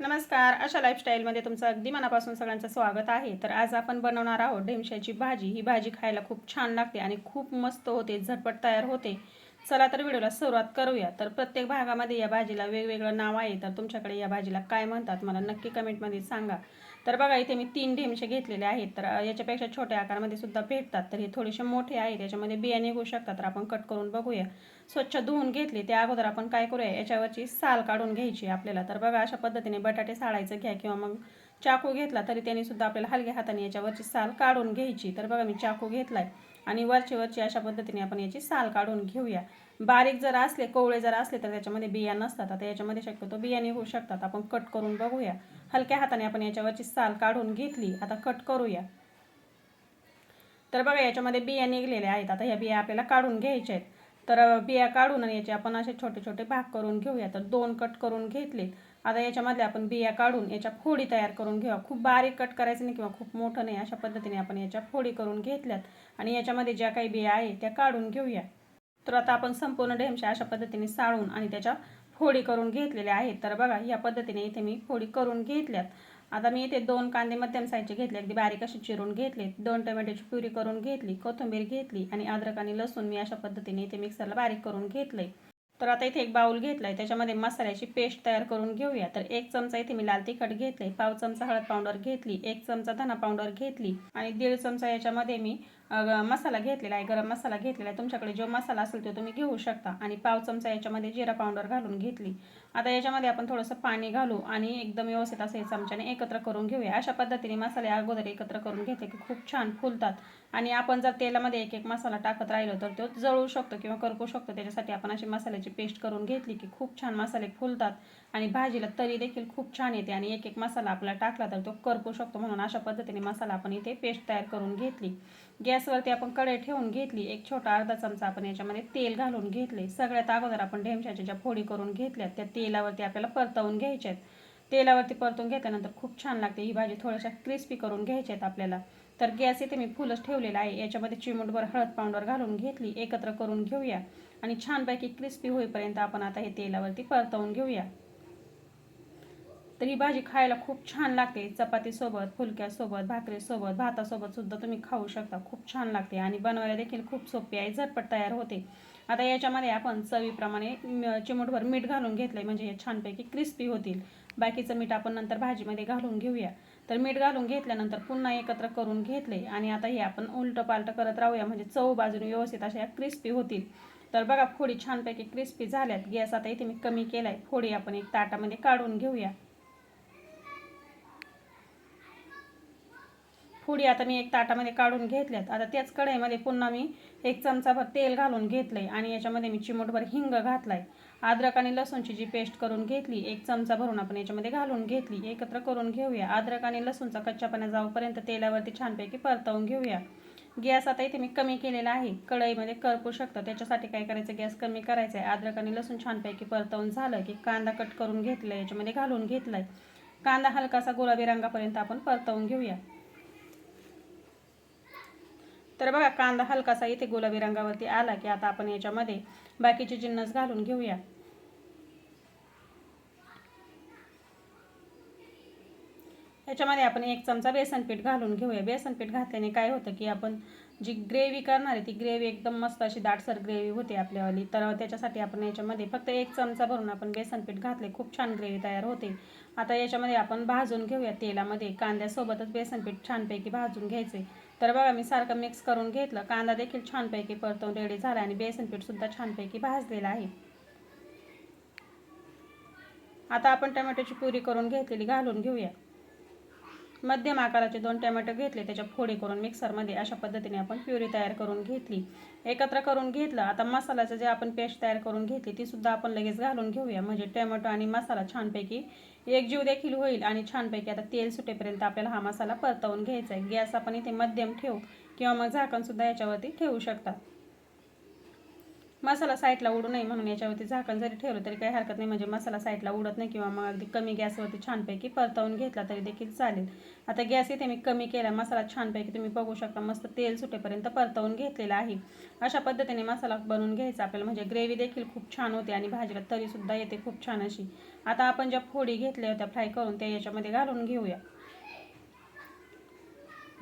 नमस्कार अशा लाईफस्टाईलमध्ये तुमचं अगदी मनापासून सगळ्यांचं स्वागत आहे. तर आज आपण बनवणार आहोत ढेमशाची भाजी. ही भाजी खायला खूप छान लागते आणि खूप मस्त होते झटपट तयार होते. चला तर व्हिडिओला सुरुवात करूया. तर प्रत्येक भागामध्ये या भाजीला वेगवेगळं नाव आहे. तर तुमच्याकडे या भाजीला काय म्हणतात मला नक्की कमेंटमध्ये सांगा. तर बघा इथे मी तीन ढेमशे घेतलेले आहेत. तर याच्यापेक्षा छोट्या आकारामध्ये सुद्धा भेटतात. तर हे थोडेसे मोठे आहेत. याच्यामध्ये बिया निघू शकतात तर आपण कट करून बघूया. स्वच्छ धुवून घेतले. त्या अगोदर आपण काय करूया? याच्यावरची साल काढून घ्यायची आपल्याला. तर बघा अशा पद्धतीने बटाटे साळायचं घ्या किंवा मग चाकू घेतला तरी त्यांनी सुद्धा आपल्याला हलक्या हाताने याच्यावरची साल काढून घ्यायची. तर बघा मी चाकू घेतलाय. आणि वरची वरची अशा पद्धतीने आपण याची साल काढून घेऊया. बारीक जर असले कोवळे जर असले तर त्याच्यामध्ये बिया नसतात. आता याच्यामध्ये शक्यतो बिया निघू शकतात. आपण कट करून बघूया. हलक्या हाताने आपण याच्यावरची साल काढून घेतली. आता कट करूया. तर बघा याच्यामध्ये बिया निघलेल्या आहेत. आता ह्या बिया आपल्याला काढून घ्यायच्या आहेत. तर बिया काढून आणि याचे आपण असे छोटे छोटे भाग करून घेऊया. तर दोन कट करून घेतले आता याच्यामधल्या आपण बिया काढून याच्या फोडी तयार करून घेऊया. खूप बारीक कट करायचं नाही किंवा खूप मोठं नाही अशा पद्धतीने आपण याच्या फोडी करून घेतल्यात. आणि याच्यामध्ये ज्या काही बिया आहे त्या काढून घेऊया. तर आता आपण संपूर्ण ढेमशा अशा पद्धतीने साळून आणि त्याच्या फोडी करून घेतलेल्या आहेत. तर बघा या पद्धतीने इथे मी फोडी करून घेतल्यात. आता मी इथे दोन कांदे मध्यम साईजचे घेतले. अगदी बारीक असे चिरून घेतले दोन टोमॅटोची प्युरी करून घेतली कोथिंबीर घेतली आणि अद्रक आणि लसूण मी अशा पद्धतीने इथे मिक्सरला बारीक करून घेतले तर आता इथे एक बाउल घेतलाय. त्याच्यामध्ये मसाल्याची पेस्ट तयार करून घेऊया. तर एक चमचा इथे मी लाल तिखट घेतले पाव चमचा हळद पावडर घेतली. एक चमचा धना पावडर घेतली. आणि दीड चमचा याच्यामध्ये मी मसाला घेतलेला आहे गरम मसाला घेतलेला आहे. तुमच्याकडे जो मसाला असेल तो तुम्ही घेऊ शकता. आणि पाव चमचा याच्यामध्ये जिरा पावडर घालून घेतली. आता याच्यामध्ये आपण थोडंसं पाणी घालू आणि एकदम व्यवस्थित असं हे चमच्याने एकत्र करून घेऊया. अशा पद्धतीने मसाले अगोदर एकत्र करून घेतले की खूप छान फुलतात. आणि आपण जर तेलामध्ये एक एक मसाला टाकत राहिलो तर तो जळू शकतो किंवा करकू शकतो. त्याच्यासाठी आपण अशी मसाल्याची पेस्ट करून घेतली की खूप छान मसाले फुलतात. आणि भाजीला तरी देखील खूप छान येते आणि एक एक मसाला आपला टाकला तर तो करपू शकतो म्हणून अशा पद्धतीने मसाला आपण इथे पेस्ट तयार करून घेतली. गॅसवरती आपण कढई ठेवून घेतली एक छोटा अर्धा चमचा आपण याच्यामध्ये तेल घालून घेतले. सगळ्यात अगोदर आपण ढेमशाच्या ज्या फोडी करून घेतल्यात त्या तेलावरती आपल्याला परतवून घ्यायच्या आहेत. तेलावरती परतून घेतल्यानंतर खूप छान लागते. ही भाजी थोड्याशा क्रिस्पी करून घ्यायच्या आहेत आपल्याला. तर गॅस इथे मी फुलच ठेवलेला आहे. याच्यामध्ये चिमूटभर हळद पावडर घालून घेतली. एकत्र करून घेऊया. आणि छानपैकी क्रिस्पी होईपर्यंत आपण आता हे तेलावरती परतवून घेऊया. तर ही भाजी खायला खूप छान लागते. चपातीसोबत फुलक्यासोबत भाकरीसोबत भातासोबत सुद्धा तुम्ही खाऊ शकता. खूप छान लागते आणि बनवायला देखील खूप सोपी आहे झटपट तयार होते. आता याच्यामध्ये आपण चवीप्रमाणे चिमूटभर मीठ घालून घेतलं आहे म्हणजे हे छानपैकी क्रिस्पी होतील. बाकीचं मीठ आपण नंतर भाजीमध्ये घालून घेऊया. तर मीठ घालून घेतल्यानंतर पुन्हा एकत्र करून घेतले आणि आता हे आपण उलटं पालटं करत राहूया. म्हणजे चव बाजूने व्यवस्थित अशा क्रिस्पी होतील. तर बघा फोडी छानपैकी क्रिस्पी झाल्यात. गॅस आता इथे मी कमी केला आहे फोडी आपण एक ताटामध्ये काढून घेऊया. फुडी आता मी एक ताटामध्ये काढून घेतल्यात. आता त्याच कढईमध्ये पुन्हा मी एक चमचाभर तेल घालून घेतलं आहे आणि याच्यामध्ये मी चिमूटभर हिंग घातलाय. अद्रक आणि लसूणची जी पेस्ट करून घेतली एक चमचा भरून आपण याच्यामध्ये घालून घेतली. एकत्र करून घेऊया. अद्रक आणि लसूणचा कच्चापणा जाऊपर्यंत तेलावरती छानपैकी परतवून घेऊया. गॅस आता इथे मी कमी केलेला आहे. कढईमध्ये करपू शकतं. त्याच्यासाठी काय करायचं? गॅस कमी करायचा आहे. अद्रक आणि लसूण छानपैकी परतवून झालं की कांदा कट करून घेतला याच्यामध्ये घालून घेतलाय. कांदा हलकासा गुलाबी रंगापर्यंत आपण परतवून घेऊया. तर बघा कांदा हलकासा इथे गुलाबी रंगावरती आला की आता आपण याच्यामध्ये बाकीचे जिन्नस घालून घेऊया. याच्यामध्ये आपण एक चमचा बेसन पीठ घालून घेऊया. बेसन पीठ घातल्याने काय होतं की आपण जी ग्रेव्ही करणार आहे ती ग्रेव्ही एकदम मस्त अशी दाटसर ग्रेव्ही होते आपल्यावाली. तर त्याच्यासाठी आपण याच्यामध्ये फक्त एक चमचा भरून आपण बेसन पीठ घातले खूप छान ग्रेव्ही तयार होते. आता याच्यामध्ये आपण भाजून घेऊया तेलामध्ये. कांद्यासोबतच बेसन पीठ छानपैकी भाजून घ्यायचे तर बघा मी सारखं मिक्स करून घेतलं. कांदा देखील छानपैकी परतवून रेडी झाला आणि बेसन पीठसुद्धा छानपैकी भाजलेलं आहे. आता आपण टमॅटोची पुरी करून घेतलेली घालून घेऊया. मध्यम आकाराचे दोन टमॅटो घेतले त्याच्या फोडी करून मिक्सरमध्ये अशा पद्धतीने आपण प्युरी तयार करून घेतली. एकत्र करून घेतलं आता मसाल्याचं जे आपण पेस्ट तयार करून घेतली ती सुद्धा आपण लगेच घालून घेऊया. म्हणजे टमॅटो आणि मसाला छानपैकी एकजीव देखील होईल आणि छानपैकी आता तेल सुटेपर्यंत आपल्याला हा मसाला परतवून घ्यायचा आहे. गॅस आपण इथे मध्यम ठेवू किंवा मग झाकण सुद्धा याच्यावरती ठेवू शकतात मसाला साईडला उडू नये म्हणून याच्यावरती झाकण जरी ठेवलं तरी काही हरकत नाही. म्हणजे मसाला साईडला उडत नाही किंवा मग अगदी कमी गॅसवरती छानपैकी परतवून घेतला तरी देखील चालेल. आता गॅस इथे मी कमी केला. मसाला छानपैकी तुम्ही बघू शकता. मस्त तेल सुटेपर्यंत परतवून घेतलेला आहे. अशा पद्धतीने मसाला बनवून घ्यायचा आपल्याला. म्हणजे ग्रेव्ही देखील खूप छान होते आणि भाजीला तरीसुद्धा येते खूप छान अशी. आता आपण ज्या फोडी घेतल्या होत्या फ्राय करून त्या याच्यामध्ये घालून घेऊया.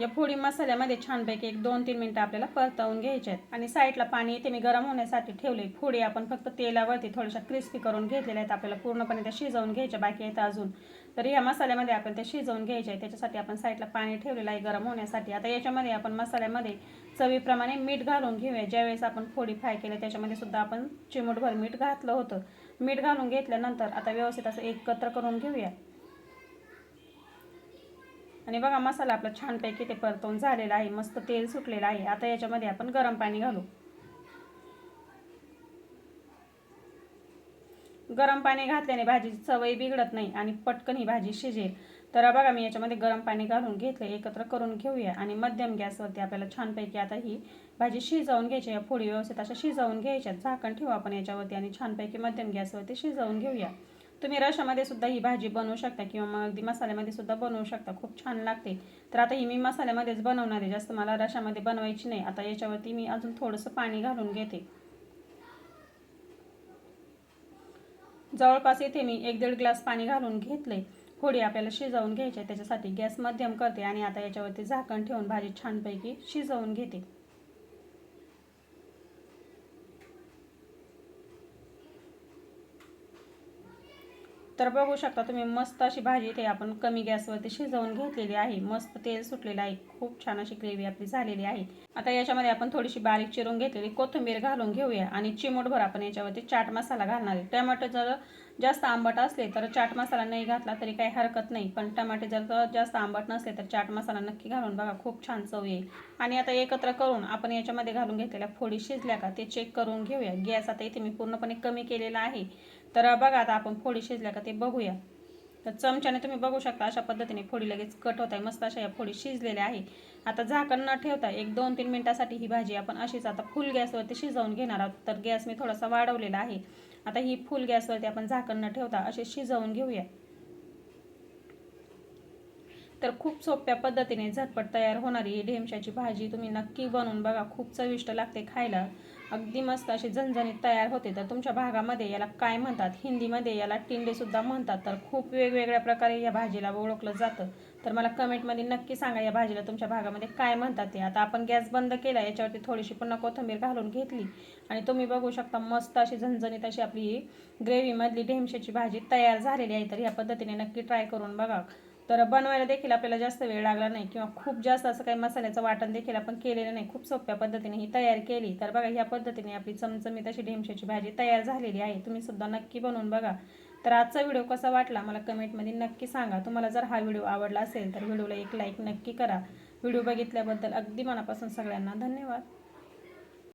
या फोडी मसाल्यामध्ये छानपैकी एक दोन तीन मिनटं आपल्याला परतवून घ्यायचे आहेत. आणि साईडला पाणी इथे मी गरम होण्यासाठी ठेवले फोडी आपण फक्त तेलावरती थोड्याशा क्रिस्पी करून घेतलेल्या आहेत आपल्याला पूर्णपणे त्या शिजवून घ्यायच्या बाकी आहेत अजून. तर या मसाल्यामध्ये आपण त्या शिजवून घ्यायच्या आहे त्याच्यासाठी आपण साईडला पाणी ठेवलेलं आहे गरम होण्यासाठी. आता याच्यामध्ये आपण मसाल्यामध्ये चवीप्रमाणे मीठ घालून घेऊया. ज्यावेळेस आपण फोडी फ्राय केल्या त्याच्यामध्ये सुद्धा आपण चिमूटभर मीठ घातलं होतं. मीठ घालून घेतल्यानंतर आता व्यवस्थित असं एकत्र करून घेऊया. आणि बघा मसाला आपला छानपैकी ते परतवून झालेला आहे. मस्त तेल सुटलेलं आहे. आता याच्यामध्ये आपण गरम पाणी घालू. गरम पाणी घातल्याने भाजीची चवही बिघडत नाही आणि पटकन ही भाजी शिजेल. तर बघा मी याच्यामध्ये गरम पाणी घालून घेतलं एकत्र करून घेऊया. आणि मध्यम गॅसवरती आपल्याला छानपैकी आता ही भाजी शिजवून घ्यायची या फोडी व्यवस्थित अशा शिजवून घ्यायच्यात झाकण ठेवू आपण याच्यावरती आणि छानपैकी मध्यम गॅसवरती शिजवून घेऊया. तुम्ही रशामध्ये सुद्धा ही भाजी बनवू शकता किंवा मग अगदी मसाल्यामध्ये सुद्धा बनवू शकता. खूप छान लागते. तर आता ही मी मसाल्यामध्येच बनवणार आहे. जास्त मला रशामध्ये बनवायची नाही. आता याच्यावरती मी अजून थोडंसं पाणी घालून घेते. जवळपास इथे मी एक दीड ग्लास पाणी घालून घेतले होडी आपल्याला शिजवून घ्यायची त्याच्यासाठी गॅस मध्यम करते आणि आता याच्यावरती झाकण ठेवून भाजी छानपैकी शिजवून घेते. तर बघू शकता तुम्ही मस्त अशी भाजी इथे आपण कमी गॅसवरती शिजवून घेतलेली आहे. मस्त तेल सुटलेलं आहे. खूप छान अशी ग्रेव्ही आपली झालेली आहे. आता याच्यामध्ये आपण थोडीशी बारीक चिरून घेतलेली कोथिंबीर घालून घेऊया. आणि चिमूटभर आपण याच्यावरती चाट मसाला घालणार आहे. टमॅटो जर जास्त आंबट असले तर चाट मसाला नाही घातला तरी काही हरकत नाही. पण टमाटे जर जास्त आंबट नसले तर चाट मसाला नक्की घालून बघा खूप छान चव येईल. आणि आता एकत्र करून आपण याच्यामध्ये घालून घेतलेल्या फोडी शिजल्या का ते चेक करून घेऊया. गॅस आता इथे मी पूर्णपणे कमी केलेला आहे. तर बघा आता आपण फोडी शिजल्या का ते बघूया. तर चमच्याने तुम्ही बघू शकता अशा पद्धतीने फोडी लगेच कट होत आहे. मस्त अशा या फोडी शिजलेल्या आहे. आता झाकण न ठेवता एक दोन तीन मिनटासाठी ही भाजी आपण अशीच आता फुल गॅसवरती शिजवून घेणार आहोत. तर गॅस मी थोडासा वाढवलेला आहे. आता ही फुल गॅसवरती आपण झाकण न ठेवता असे शिजवून घेऊया. तर खूप सोप्या पद्धतीने झटपट तयार होणारी ही ढेमशाची भाजी तुम्ही नक्की बनवून बघा. खूप चविष्ट लागते खायला. अगदी मस्त अशी झणझणीत तयार होते. तर तुमच्या भागामध्ये याला काय म्हणतात? हिंदीमध्ये याला टिंडेसुद्धा म्हणतात. तर खूप वेगवेगळ्या प्रकारे या भाजीला ओळखलं जातं. तर मला कमेंटमध्ये नक्की सांगा या भाजीला तुमच्या भागामध्ये काय म्हणतात ते. आता आपण गॅस बंद केला याच्यावरती थोडीशी पुन्हा कोथिंबीर घालून घेतली. आणि तुम्ही बघू शकता मस्त अशी झणझणीत अशी आपली ग्रेव्हीमधली ढेमशेची भाजी तयार झालेली आहे. तर या पद्धतीने नक्की ट्राय करून बघा. तर बनवायला देखील आपल्याला जास्त वेळ लागला नाही किंवा खूप जास्त असं काही मसाल्याचं वाटण देखील आपण केलेलं नाही. खूप सोप्या पद्धतीने ही तयार केली. तर बघा ह्या पद्धतीने आपली चमचमीत अशी ढेमशाची भाजी तयार झालेली आहे. तुम्ही सुद्धा नक्की बनवून बघा. तर आजचा व्हिडिओ कसा वाटला मला कमेंटमध्ये नक्की सांगा. तुम्हाला जर हा व्हिडिओ आवडला असेल तर व्हिडिओला एक लाईक नक्की करा. व्हिडिओ बघितल्याबद्दल अगदी मनापासून सगळ्यांना धन्यवाद.